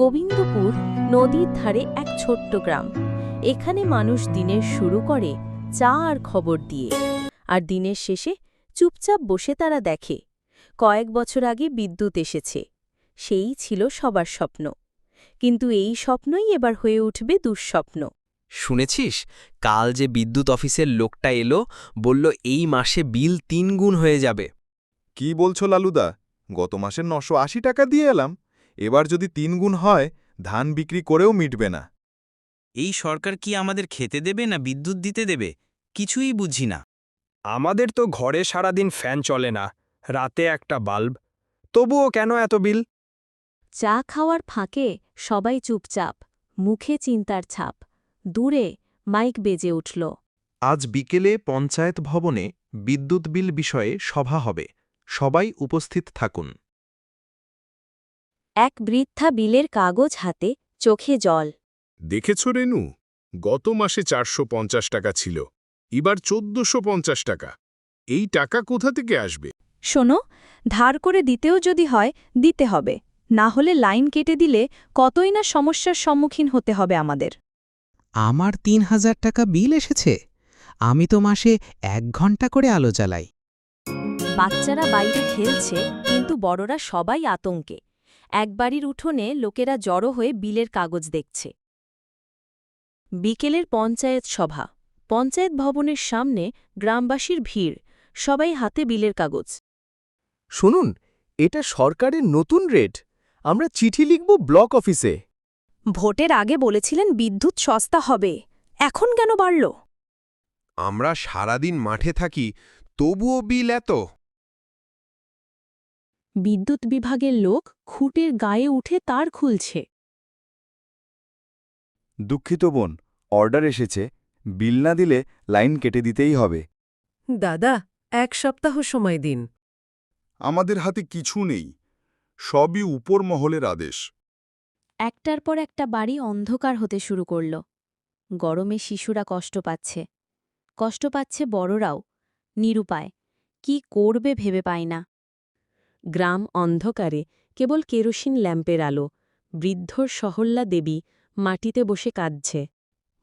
গোবিন্দপুর নদীর ধারে এক ছোট্ট গ্রাম। এখানে মানুষ দিনের শুরু করে চা আর খবর দিয়ে। আর দিনের শেষে চুপচাপ বসে তারা দেখে কয়েক বছর আগে বিদ্যুৎ এসেছে। সেই ছিল সবার স্বপ্ন। কিন্তু এই স্বপ্নই এবার হয়ে উঠবে দুঃস্বপ্ন। শুনেছিস? কাল যে বিদ্যুৎ অফিসের লোকটা এলো বলল এই মাসে বিল তিন গুণ হয়ে যাবে। কি বলছো লালুদা? গত মাসে নশো আশি টাকা দিয়ে এলাম। এবার যদি তিন গুণ হয় ধান বিক্রি করেও মিটবে না। এই সরকার কি আমাদের খেতে দেবে না বিদ্যুৎ দিতে দেবে? কিছুই বুঝি না। আমাদের তো ঘরে সারাদিন ফ্যান চলে না রাতে একটা বাল্ব। তবুও কেন এত বিল? চা খাওয়ার ফাঁকে সবাই চুপচাপ মুখে চিন্তার ছাপ। দূরে মাইক বেজে উঠল। আজ বিকেলে পঞ্চায়েত ভবনে বিদ্যুৎ বিল বিষয়ে সভা হবে। সবাই উপস্থিত থাকুন। এক বৃদ্ধা বিলের কাগজ হাতে চোখে জল। দেখেছ রেনু গত মাসে চারশো পঞ্চাশ টাকা ছিল এবার চোদ্দশো টাকা। এই টাকা কোথা থেকে আসবে? শোনো ধার করে দিতেও যদি হয় দিতে হবে। না হলে লাইন কেটে দিলে কতই না সমস্যার সম্মুখীন হতে হবে আমাদের। আমার তিন হাজার টাকা বিল এসেছে। আমি তো মাসে এক ঘণ্টা করে আলো জ্বালাই। বাচ্চারা বাইরে খেলছে কিন্তু বড়রা সবাই আতঙ্কে। এক বাড়ির উঠোনে লোকেরা জড়ো হয়ে বিলের কাগজ দেখছে। বিকেলের পঞ্চায়েত সভা। পঞ্চায়েত ভবনের সামনে গ্রামবাসীর ভিড় সবাই হাতে বিলের কাগজ। শুনুন এটা সরকারের নতুন রেট আমরা চিঠি লিখব ব্লক অফিসে। ভোটের আগে বলেছিলেন বিদ্যুৎ সস্তা হবে। এখন কেন বাড়ল? আমরা সারাদিন মাঠে থাকি তবুও বিল এত? বিদ্যুৎ বিভাগের লোক খুঁটের গায়ে উঠে তার খুলছে। দুঃখিত বোন অর্ডার এসেছে বিল না দিলে লাইন কেটে দিতেই হবে। দাদা এক সপ্তাহ সময় দিন। আমাদের হাতে কিছু নেই সবই উপর মহলের আদেশ। একটার পর একটা বাড়ি অন্ধকার হতে শুরু করল। গরমে শিশুরা কষ্ট পাচ্ছে। কষ্ট পাচ্ছে বড়রাও নিরুপায় কি করবে ভেবে পায় না। গ্রাম অন্ধকারে কেবল কেরোসিন ল্যাম্পের আলো। বৃদ্ধর সহল্লা দেবী মাটিতে বসে কাঁদছে।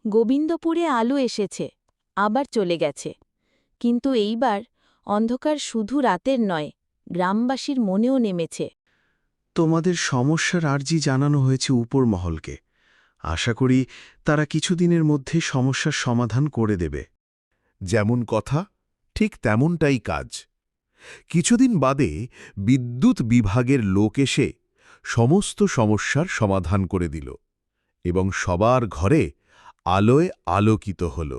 গোবিন্দপুরে আলো এসেছে, আবার চলে গেছে। কিন্তু এইবার অন্ধকার শুধু রাতের নয়, গ্রামবাসীর মনেও নেমেছে। তোমাদের সমস্যার আর্জি জানানো হয়েছে উপর মহলকে। আশা করি তারা কিছুদিনের মধ্যে সমস্যার সমাধান করে দেবে। যেমন কথা, ঠিক তেমনটাই কাজ। কিছুদিন বাদে বিদ্যুৎ বিভাগের লোক এসে সমস্ত সমস্যার সমাধান করে দিল এবং সবার ঘরে আলোয় আলোকিত হল।